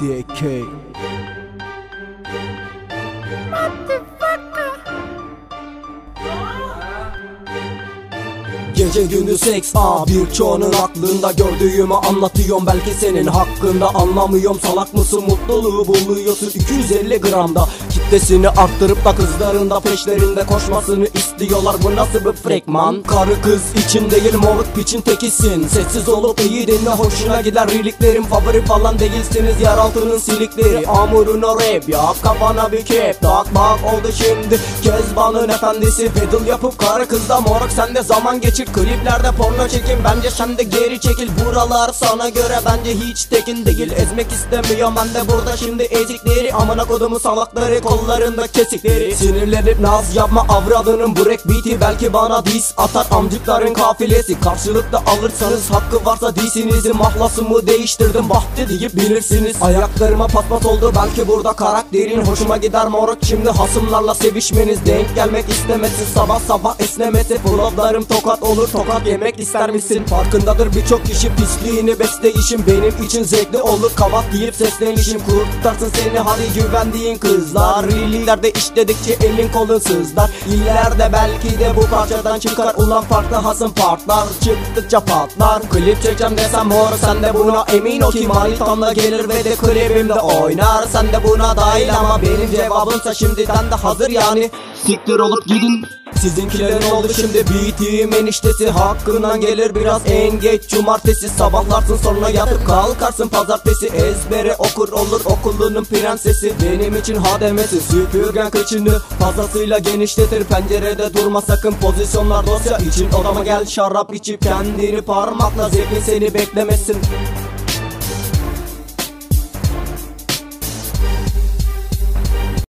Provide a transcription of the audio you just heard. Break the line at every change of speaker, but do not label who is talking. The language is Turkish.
DK Gece gündüz seks a birçoğunun aklında gördüğümü anlatıyorum. Belki senin hakkında anlamıyorum. Salak mısın? Mutluluğu buluyorsun. 250 gramda kitlesini arttırıp da kızların da peşlerinde koşmasını istiyorlar. Bu nasıl bir frekman? Karı kız için değil moruk piçin tekisin. Sessiz olup iyi dinle hoşuna gider. Riliklerim favori falan değilsiniz. Yer altının silikleri. Amuruna rap yap kafana bir kep. Tak bak oldu şimdi. Kezbanın efendisi. Fiddle yapıp karı kızda moruk. Sende zaman geçir. Kliplerde porno çekin. Bence sen de geri çekil. Buralar sana göre bence hiç tekin değil. Ezmek istemiyorum ben de burada şimdi ezikleri. Amına kodumu salakları kollarında kesikleri. Sinirlenip naz yapma avradının break beat'i. Belki bana dis atar amcıkların kafilesi. Karşılıkta alırsanız hakkı varsa disinizin mahlasımı değiştirdim Bahti deyip bilirsiniz. Ayaklarıma paspas oldu belki burada karakterin Hoşuma gider. Moruk şimdi hasımlarla sevişmeniz. Denk gelmek istemesi sabah sabah esnemesi. Floplarım tokat olur tokat yemek ister misin? Farkındadır birçok kişi pisliğini besleyişim. Benim için zevkli olur kavat deyip seslenişim. Kurtarsın seni hadi güvendiğin kızlar Reel'lerde işledikçe elin kolun sızlar. İleride belki de bu parçadan çıkar. Ulan farklı hasım partlar Çıktıkça patlar. Klip çekeceğim desem mor sen de buna emin ol ki Manitanla gelir ve de klibimde oynar. Sen de buna dahil ama benim cevabımsa şimdiden de hazır yani. Siktir olup gidin Sizinkilerin oldu şimdi BT'im eniştesi. Hakkından gelir biraz en geç cumartesi. Sabahlarsın sonra yatıp kalkarsın pazartesi. Ezbere okur olur okulunun prensesi. Benim için hademesi süpürgen kıçını Fazlasıyla genişletir. Pencerede durma sakın Pozisyonlar dosya için. Odama gel şarap içip Kendini parmakla zevkin seni beklemesin